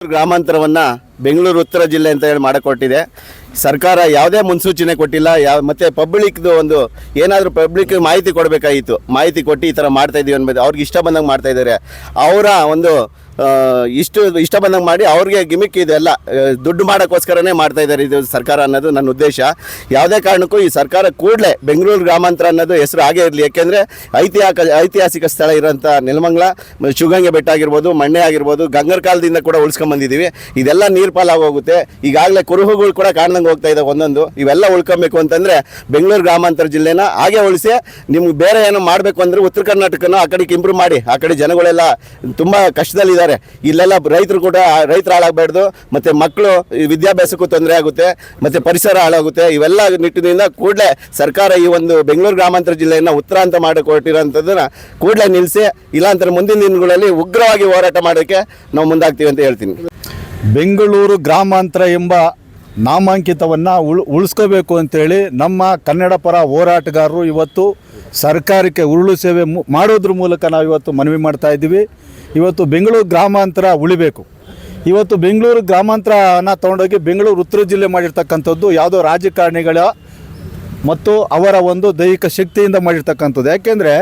ಗ್ರಾಮಾಂತರವನ್ನ ಬೆಂಗಳೂರು ಉತ್ತರ ಜಿಲ್ಲೆ ಅಂತ ಹೇಳಿ ಮಾಡಿಕೊಟ್ಟಿದೆ. ಸರ್ಕಾರ ಯಾವುದೇ ಮುನ್ಸೂಚನೆ ಕೊಟ್ಟಿಲ್ಲ. ಯಾವ ಮತ್ತು ಪಬ್ಲಿಕ್ದು ಒಂದು ಏನಾದರೂ ಪಬ್ಲಿಕ್ ಮಾಹಿತಿ ಕೊಡಬೇಕಾಗಿತ್ತು. ಮಾಹಿತಿ ಕೊಟ್ಟು ಈ ಥರ ಮಾಡ್ತಾ ಇದ್ದೀವಿ ಅನ್ಬೋದು ಅವ್ರಿಗೆ ಇಷ್ಟ ಬಂದಂಗೆ ಮಾಡ್ತಾ ಇದ್ದಾರೆ. ಅವರ ಒಂದು ಇಷ್ಟು ಇಷ್ಟ ಬಂದಂಗೆ ಮಾಡಿ ಅವ್ರಿಗೆ ಗಿಮಿಕ್ ಇದೆಲ್ಲ ದುಡ್ಡು ಮಾಡೋಕ್ಕೋಸ್ಕರನೇ ಮಾಡ್ತಾ ಇದ್ದಾರೆ ಇದು ಸರ್ಕಾರ ಅನ್ನೋದು ನನ್ನ ಉದ್ದೇಶ. ಯಾವುದೇ ಕಾರಣಕ್ಕೂ ಈ ಸರ್ಕಾರ ಕೂಡಲೇ ಬೆಂಗಳೂರು ಗ್ರಾಮಾಂತರ ಅನ್ನೋದು ಹೆಸರು ಆಗೇ ಇರಲಿ. ಯಾಕೆಂದರೆ ಐತಿಹಾಸಿಕ ಐತಿಹಾಸಿಕ ಸ್ಥಳ ಇರೋಂಥ ನೆಲಮಂಗ್ಲ ಶಿವಗಂಗೆ ಬೆಟ್ಟ ಆಗಿರ್ಬೋದು ಮಣ್ಣೆ ಆಗಿರ್ಬೋದು ಗಂಗರ ಕಾಲದಿಂದ ಕೂಡ ಉಳ್ಸ್ಕೊಂಬಂದಿದ್ದೀವಿ. ಇದೆಲ್ಲ ನೀರು ಪಾಲಾಗೋಗುತ್ತೆ ಈಗಾಗಲೇ ಕುರುಹುಗಳು ಕೂಡ ಕಾಣ್ದಂಗೆ ಹೋಗ್ತಾ ಇದೆ ಒಂದೊಂದು. ಇವೆಲ್ಲ ಉಳ್ಕೊಬೇಕು ಅಂತಂದರೆ ಬೆಂಗಳೂರು ಗ್ರಾಮಾಂತರ ಜಿಲ್ಲೆನ ಹಾಗೆ ಉಳಿಸಿ ನಿಮ್ಗೆ ಬೇರೆ ಏನು ಮಾಡಬೇಕು ಅಂದರೆ ಉತ್ತರ ಕರ್ನಾಟಕನ ಆ ಕಡೆಗೆ ಇಂಪ್ರೂವ್ ಮಾಡಿ. ಆ ಕಡೆ ಜನಗಳೆಲ್ಲ ತುಂಬ ಕಷ್ಟದಲ್ಲಿದ್ದಾರೆ. ಇಲ್ಲೆಲ್ಲ ರೈತರು ಕೂಡ ರೈತರು ಹಾಳಾಗಬಾರ್ದು. ಮತ್ತು ಮಕ್ಕಳು ವಿದ್ಯಾಭ್ಯಾಸಕ್ಕೂ ತೊಂದರೆ ಆಗುತ್ತೆ. ಮತ್ತು ಪರಿಸರ ಹಾಳಾಗುತ್ತೆ. ಇವೆಲ್ಲ ನಿಟ್ಟಿನಿಂದ ಕೂಡಲೇ ಸರ್ಕಾರ ಈ ಒಂದು ಬೆಂಗಳೂರು ಗ್ರಾಮಾಂತರ ಜಿಲ್ಲೆಯನ್ನು ಉತ್ತರ ಅಂತ ಮಾಡಿಕೊಟ್ಟಿರೋಂಥದ್ದನ್ನ ಕೂಡಲೇ ನಿಲ್ಲಿಸಿ ಇಲ್ಲಾಂತರ ಮುಂದಿನ ದಿನಗಳಲ್ಲಿ ಉಗ್ರವಾಗಿ ಹೋರಾಟ ಮಾಡೋಕ್ಕೆ ನಾವು ಮುಂದಾಗ್ತೀವಿ ಅಂತ ಹೇಳ್ತೀನಿ. ಬೆಂಗಳೂರು ಗ್ರಾಮಾಂತರ ಎಂಬ ನಾಮಾಂಕಿತವನ್ನು ಉಳ್, ಉಳಿಸ್ಕೋಬೇಕು ಅಂತೇಳಿ ನಮ್ಮ ಕನ್ನಡ ಪರ ಹೋರಾಟಗಾರರು ಇವತ್ತು ಸರ್ಕಾರಕ್ಕೆ ಉರುಳು ಸೇವೆ ಮಾಡೋದ್ರ ಮೂಲಕ ನಾವು ಇವತ್ತು ಮನವಿ ಮಾಡ್ತಾ ಇದ್ದೀವಿ. ಇವತ್ತು ಬೆಂಗಳೂರು ಗ್ರಾಮಾಂತರ ಉಳಿಬೇಕು. ಇವತ್ತು ಬೆಂಗಳೂರು ಗ್ರಾಮಾಂತರನ ತೊಗೊಂಡೋಗಿ ಬೆಂಗಳೂರು ಉತ್ತರ ಜಿಲ್ಲೆ ಮಾಡಿರ್ತಕ್ಕಂಥದ್ದು ಯಾವುದೋ ರಾಜಕಾರಣಿಗಳ ಮತ್ತು ಅವರ ಒಂದು ದೈಹಿಕ ಶಕ್ತಿಯಿಂದ ಮಾಡಿರ್ತಕ್ಕಂಥದ್ದು. ಯಾಕೆಂದರೆ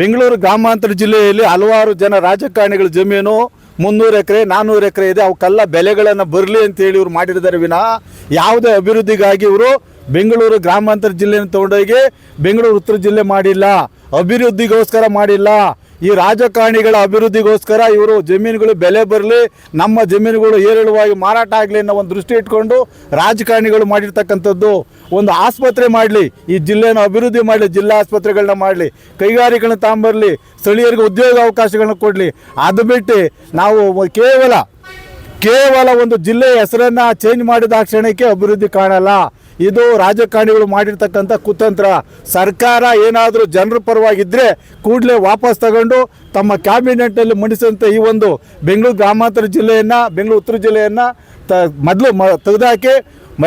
ಬೆಂಗಳೂರು ಗ್ರಾಮಾಂತರ ಜಿಲ್ಲೆಯಲ್ಲಿ ಹಲವಾರು ಜನ ರಾಜಕಾರಣಿಗಳ ಜಮೀನು ಮುನ್ನೂರು ಎಕರೆ ನಾನ್ನೂರು ಎಕರೆ ಇದೆ. ಅವಕ್ಕೆಲ್ಲ ಬೆಲೆಗಳನ್ನು ಬರಲಿ ಅಂತೇಳಿ ಇವ್ರು ಮಾಡಿದ್ದಾರೆ ವಿನಃ. ಯಾವುದೇ ಅಭಿವೃದ್ಧಿಗಾಗಿ ಇವರು ಬೆಂಗಳೂರು ಗ್ರಾಮಾಂತರ ಜಿಲ್ಲೆಯನ್ನು ತಗೊಂಡೋಗಿ ಬೆಂಗಳೂರು ಉತ್ತರ ಜಿಲ್ಲೆ ಮಾಡಿಲ್ಲ. ಅಭಿವೃದ್ಧಿಗೋಸ್ಕರ ಮಾಡಿಲ್ಲ. ಈ ರಾಜಕಾರಣಿಗಳ ಅಭಿವೃದ್ಧಿಗೋಸ್ಕರ ಇವರು ಜಮೀನುಗಳು ಬೆಲೆ ಬರಲಿ, ನಮ್ಮ ಜಮೀನುಗಳು ಏರಿಳುವಾಗಿ ಮಾರಾಟ ಆಗಲಿ ಅನ್ನೋ ಒಂದು ದೃಷ್ಟಿ ಇಟ್ಕೊಂಡು ರಾಜಕಾರಣಿಗಳು ಮಾಡಿರ್ತಕ್ಕಂಥದ್ದು ಒಂದು ಆಸ್ಪತ್ರೆ ಮಾಡಲಿ, ಈ ಜಿಲ್ಲೆಯನ್ನು ಅಭಿವೃದ್ಧಿ ಮಾಡಲಿ, ಜಿಲ್ಲಾ ಆಸ್ಪತ್ರೆಗಳನ್ನ ಮಾಡಲಿ, ಕೈಗಾರಿಕೆಗಳನ್ನ ತಾಂಬರಲಿ, ಸ್ಥಳೀಯರಿಗೆ ಉದ್ಯೋಗ ಅವಕಾಶಗಳನ್ನ ಕೊಡಲಿ. ಅದು ಬಿಟ್ಟು ನಾವು ಕೇವಲ ಕೇವಲ ಒಂದು ಜಿಲ್ಲೆಯ ಹೆಸರನ್ನು ಚೇಂಜ್ ಮಾಡಿದ ಕ್ಷಣಕ್ಕೆ ಅಭಿವೃದ್ಧಿ ಕಾಣಲ್ಲ. ಇದು ರಾಜಕಾರಣಿಗಳು ಮಾಡಿರ್ತಕ್ಕಂಥ ಕುತಂತ್ರ. ಸರ್ಕಾರ ಏನಾದರೂ ಜನರ ಪರವಾಗಿದ್ದರೆ ಕೂಡಲೇ ವಾಪಸ್ ತಗೊಂಡು ತಮ್ಮ ಕ್ಯಾಬಿನೆಟ್ನಲ್ಲಿ ಮಂಡಿಸಿದಂಥ ಈ ಒಂದು ಬೆಂಗಳೂರು ಗ್ರಾಮಾಂತರ ಜಿಲ್ಲೆಯನ್ನು ಬೆಂಗಳೂರು ಉತ್ತರ ಜಿಲ್ಲೆಯನ್ನು ತ ಮೊದಲು ಮ ತೆಗೆದಾಕಿ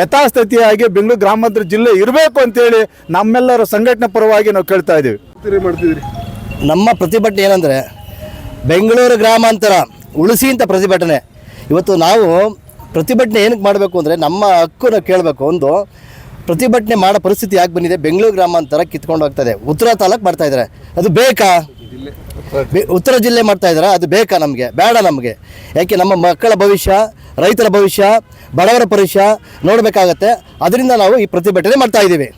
ಯಥಾಸ್ಥಿತಿಯಾಗಿ ಬೆಂಗಳೂರು ಗ್ರಾಮಾಂತರ ಜಿಲ್ಲೆ ಇರಬೇಕು ಅಂತೇಳಿ ನಮ್ಮೆಲ್ಲರ ಸಂಘಟನೆ ಪರವಾಗಿ ನಾವು ಕೇಳ್ತಾ ಇದ್ದೀವಿ. ಮಾಡ್ತಿದ್ರಿ ನಮ್ಮ ಪ್ರತಿಭಟನೆ ಏನಂದರೆ ಬೆಂಗಳೂರು ಗ್ರಾಮಾಂತರ ಉಳಿಸಿ ಅಂತ ಪ್ರತಿಭಟನೆ. ಇವತ್ತು ನಾವು ಪ್ರತಿಭಟನೆ ಏನಕ್ಕೆ ಮಾಡಬೇಕು ಅಂದರೆ ನಮ್ಮ ಹಕ್ಕು ಕೇಳಬೇಕು. ಒಂದು ಪ್ರತಿಭಟನೆ ಮಾಡೋ ಪರಿಸ್ಥಿತಿ ಯಾಕೆ ಬಂದಿದೆ? ಬೆಂಗಳೂರು ಗ್ರಾಮಾಂತರ ಕಿತ್ಕೊಂಡು ಹೋಗ್ತದೆ. ಉತ್ತರ ತಾಲೂಕು ಮಾಡ್ತಾ ಇದ್ದಾರೆ. ಅದು ಬೇಕಾ? ಉತ್ತರ ಜಿಲ್ಲೆ ಮಾಡ್ತಾ ಇದ್ದಾರೆ? ಅದು ಬೇಕಾ ನಮಗೆ? ಬೇಡ ನಮಗೆ. ಯಾಕೆ ನಮ್ಮ ಮಕ್ಕಳ ಭವಿಷ್ಯ ರೈತರ ಭವಿಷ್ಯ ಬಡವರ ಭವಿಷ್ಯ ನೋಡಬೇಕಾಗತ್ತೆ. ಅದರಿಂದ ನಾವು ಈ ಪ್ರತಿಭಟನೆ ಮಾಡ್ತಾ ಇದ್ದೀವಿ.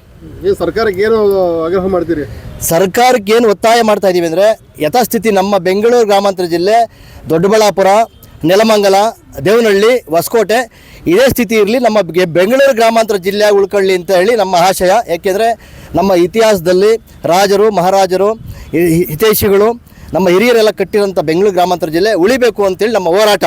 ಸರ್ಕಾರಕ್ಕೆ ಏನು ಆಗ್ರಹ ಮಾಡ್ತೀರಿ? ಸರ್ಕಾರಕ್ಕೆ ಏನು ಒತ್ತಾಯ ಮಾಡ್ತಾ ಇದ್ದೀವಿ ಅಂದರೆ ಯಥಾಸ್ಥಿತಿ ನಮ್ಮ ಬೆಂಗಳೂರು ಗ್ರಾಮಾಂತರ ಜಿಲ್ಲೆ ದೊಡ್ಡಬಳ್ಳಾಪುರ ನೆಲಮಂಗಲ, ದೇವನಹಳ್ಳಿ, ಹೊಸಕೋಟೆ, ಇದೇ ಸ್ಥಿತಿ ಇರಲಿ. ನಮ್ಮ ಬೆಂಗಳೂರು ಗ್ರಾಮಾಂತರ ಜಿಲ್ಲೆ ಉಳ್ಕೊಳ್ಳಿ ಅಂತ ಹೇಳಿ ನಮ್ಮ ಆಶಯ. ಏಕೆಂದರೆ ನಮ್ಮ ಇತಿಹಾಸದಲ್ಲಿ ರಾಜರು, ಮಹಾರಾಜರು, ಹಿತೈಷಿಗಳು ನಮ್ಮ ಹಿರಿಯರೆಲ್ಲ ಕಟ್ಟಿರೋಂಥ ಬೆಂಗಳೂರು ಗ್ರಾಮಾಂತರ ಜಿಲ್ಲೆ ಉಳಿಬೇಕು ಅಂತೇಳಿ ನಮ್ಮ ಹೋರಾಟ.